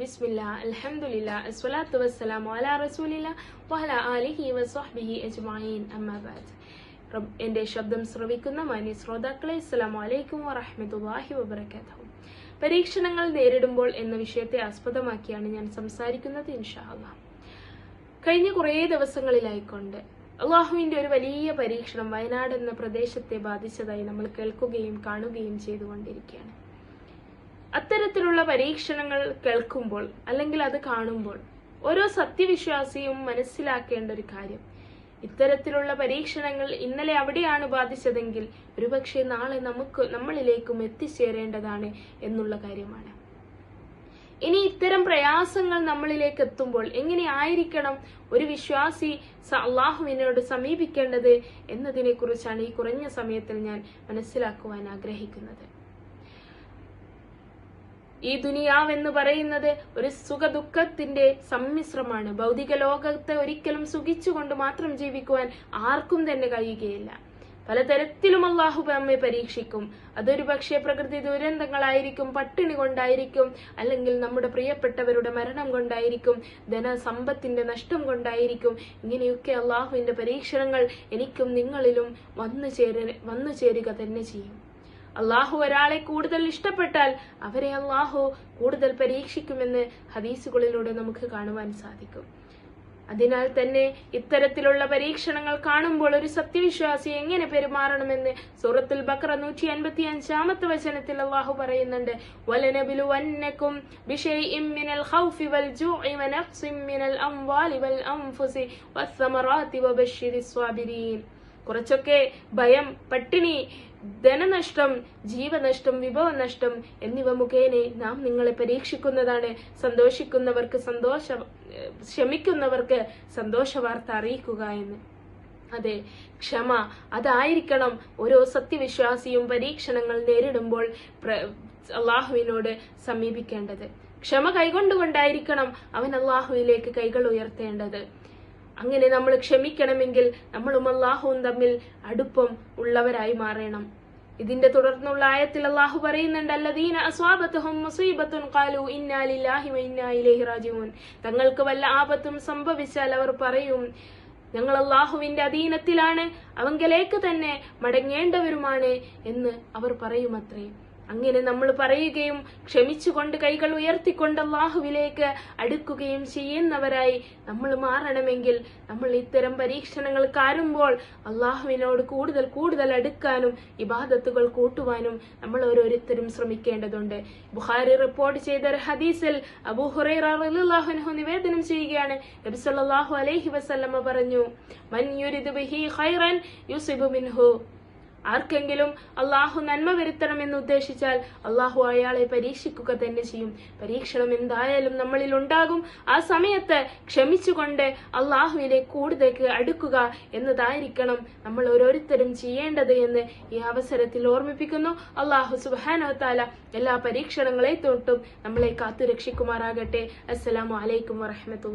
ബിസ്മില്ല അലഹമുല്ല അസ്വലാത്തു വസ്സലാമു അലാ റസൂലില്ല വഅല ആലിഹി വസ്വഹ്ബിഹി അജ്മഈൻ. അമ്മാ ബഅദ് റബ്ബ് എന്റെ ശബ്ദം ശ്രവിക്കുന്ന മാന്യ ശ്രോതാക്കളെ അസ്സലാമു അലൈക്കും വറഹ്മത്തുള്ളാഹി വബറകാതുഹു. പരീക്ഷണങ്ങൾ നേരിടുമ്പോൾ എന്ന വിഷയത്തെ ആസ്പദമാക്കിയാണ് ഞാൻ സംസാരിക്കുന്നത് ഇൻഷാ അല്ലാഹ് കഴിഞ്ഞ കുറേ ദിവസങ്ങളിലായിക്കൊണ്ട് അള്ളാഹുവിന്റെ ഒരു വലിയ പരീക്ഷണം വയനാട് എന്ന പ്രദേശത്തെ ബാധിച്ചതായി നമ്മൾ കേൾക്കുകയും കാണുകയും ചെയ്തുകൊണ്ടിരിക്കുകയാണ്. അത്തരത്തിലുള്ള പരീക്ഷണങ്ങൾ കേൾക്കുമ്പോൾ അല്ലെങ്കിൽ അത് കാണുമ്പോൾ ഓരോ സത്യവിശ്വാസിയും മനസ്സിലാക്കേണ്ട ഒരു കാര്യം. ഇത്തരത്തിലുള്ള പരീക്ഷണങ്ങൾ ഇന്നലെ അവിടെയാണ് ബാധിച്ചതെങ്കിൽ ഒരുപക്ഷെ നാളെ നമുക്ക് നമ്മളിലേക്കും എത്തിച്ചേരേണ്ടതാണ് എന്നുള്ള കാര്യമാണ്. ഇനി ഇത്തരം പ്രയാസങ്ങൾ നമ്മളിലേക്ക് എത്തുമ്പോൾ എങ്ങനെയായിരിക്കണം ഒരു വിശ്വാസി അള്ളാഹുവിനോട് സമീപിക്കേണ്ടത് എന്നതിനെ കുറിച്ചാണ് ഈ കുറഞ്ഞ സമയത്തിൽ ഞാൻ മനസ്സിലാക്കുവാൻ ആഗ്രഹിക്കുന്നത്. ഈ ദുനിയാവ് എന്ന് പറയുന്നത് ഒരു സുഖദുഃഖത്തിന്റെ സമ്മിശ്രമാണ്. ഭൗതിക ലോകത്തെ ഒരിക്കലും സുഖിച്ചുകൊണ്ട് മാത്രം ജീവിക്കുവാൻ ആർക്കും തന്നെ കഴിയുകയില്ല. പലതരത്തിലും അള്ളാഹു നമ്മെ പരീക്ഷിക്കും. അതൊരു പക്ഷേ പ്രകൃതി ദുരന്തങ്ങളായിരിക്കും പട്ടിണി കൊണ്ടായിരിക്കും അല്ലെങ്കിൽ നമ്മുടെ പ്രിയപ്പെട്ടവരുടെ മരണം കൊണ്ടായിരിക്കും ധനസമ്പത്തിന്റെ നഷ്ടം കൊണ്ടായിരിക്കും. ഇങ്ങനെയൊക്കെ അള്ളാഹുവിന്റെ പരീക്ഷണങ്ങൾ എനിക്കും നിങ്ങളിലും വന്നു ചേര വന്നു ചേരുക തന്നെ ചെയ്യും. അള്ളാഹു ഒരാളെ കൂടുതൽ ഇഷ്ടപ്പെട്ടാൽ അവരെ അള്ളാഹു കൂടുതൽ പരീക്ഷിക്കുമെന്ന് ഹദീസുകളിലൂടെ നമുക്ക് കാണുവാൻ സാധിക്കും. അതിനാൽ തന്നെ ഇത്തരത്തിലുള്ള പരീക്ഷണങ്ങൾ കാണുമ്പോൾ ഒരു സത്യവിശ്വാസി എങ്ങനെ പെരുമാറണമെന്ന് സൂറത്തുൽ ബക്ര നൂറ്റി അൻപത്തി അഞ്ചാമത്തെ വചനത്തിൽ അള്ളാഹു പറയുന്നുണ്ട്. കുറച്ചൊക്കെ ഭയം പട്ടിണി ധനനഷ്ടം ജീവനഷ്ടം വിഭവനഷ്ടം എന്നിവ മുഖേന നാം നിങ്ങളെ പരീക്ഷിക്കുന്നതാണ്. സന്തോഷിക്കുന്നവർക്ക് സന്തോഷ ക്ഷമിക്കുന്നവർക്ക് സന്തോഷ വാർത്ത അറിയിക്കുക എന്ന്. അതെ ക്ഷമ അതായിരിക്കണം ഓരോ സത്യവിശ്വാസിയും പരീക്ഷണങ്ങൾ നേരിടുമ്പോൾ അള്ളാഹുവിനോട് സമീപിക്കേണ്ടത്. ക്ഷമ കൈകൊണ്ടുകൊണ്ടായിരിക്കണം അവൻ അള്ളാഹുവിലേക്ക് കൈകൾ ഉയർത്തേണ്ടത്. അങ്ങനെ നമ്മൾ ക്ഷമിക്കണമെങ്കിൽ നമ്മളും അള്ളാഹുവും തമ്മിൽ അടുപ്പം ഉള്ളവരായി മാറണം. ഇതിന്റെ തുടർന്നുള്ള ആയത്തിൽ അള്ളാഹു പറയുന്നുണ്ട് അല്ലദീന മുസീബത്തുൻ ഖാലു ഇന്നാ ലില്ലാഹി വ ഇന്നാ ഇലൈഹി റാജിഊൻ. തങ്ങൾക്ക് വല്ല ആപത്തും സംഭവിച്ചാൽ അവർ പറയും ഞങ്ങൾ അള്ളാഹുവിന്റെ അധീനത്തിലാണ് അവങ്കലേക്ക് തന്നെ മടങ്ങേണ്ടവരുമാണ് എന്ന് അവർ പറയുമത്രേ. അങ്ങനെ നമ്മൾ പറയുകയും ക്ഷമിച്ചുകൊണ്ട് കൈകൾ ഉയർത്തിക്കൊണ്ട് അള്ളാഹുവിലേക്ക് അടുക്കുകയും ചെയ്യുന്നവരായി നമ്മൾ മാറണമെങ്കിൽ നമ്മൾ ഇത്തരം പരീക്ഷണങ്ങൾ കാരുമ്പോൾ അള്ളാഹുവിനോട് കൂടുതൽ കൂടുതൽ അടുക്കാനും ഇബാദത്തുകൾ കൂട്ടുവാനും നമ്മൾ ഓരോരുത്തരും ശ്രമിക്കേണ്ടതുണ്ട്. ബുഹാരി റിപ്പോർട്ട് ചെയ്ത ഒരു ഹദീസിൽ അബൂ ഹുറൈറാഹു നിവേദനം ചെയ്യുകയാണ്. നബി സല്ലല്ലാഹു അലൈഹി വസല്ലമ പറഞ്ഞു മൻ യുരിദു ബിഹി ഖൈറൻ യുസിബു മിൻഹു. ആർക്കെങ്കിലും അള്ളാഹു നന്മ വരുത്തണമെന്ന് ഉദ്ദേശിച്ചാൽ അള്ളാഹു അയാളെ പരീക്ഷിക്കുക തന്നെ ചെയ്യും. പരീക്ഷണം എന്തായാലും നമ്മളിൽ ഉണ്ടാകും. ആ സമയത്ത് ക്ഷമിച്ചുകൊണ്ട് അള്ളാഹുവിനെ കൂടുതൽ അടുക്കുക എന്നതായിരിക്കണം നമ്മൾ ഓരോരുത്തരും ചെയ്യേണ്ടത് എന്ന് ഈ അവസരത്തിൽ ഓർമ്മിപ്പിക്കുന്നു. അള്ളാഹു സുബാനോത്താല താല എല്ലാ പരീക്ഷണങ്ങളെ തൊട്ടും നമ്മളെ കാത്തുരക്ഷിക്കുമാറാകട്ടെ. അസ്സലാമു അലൈക്കും വറഹമത്തുള്ള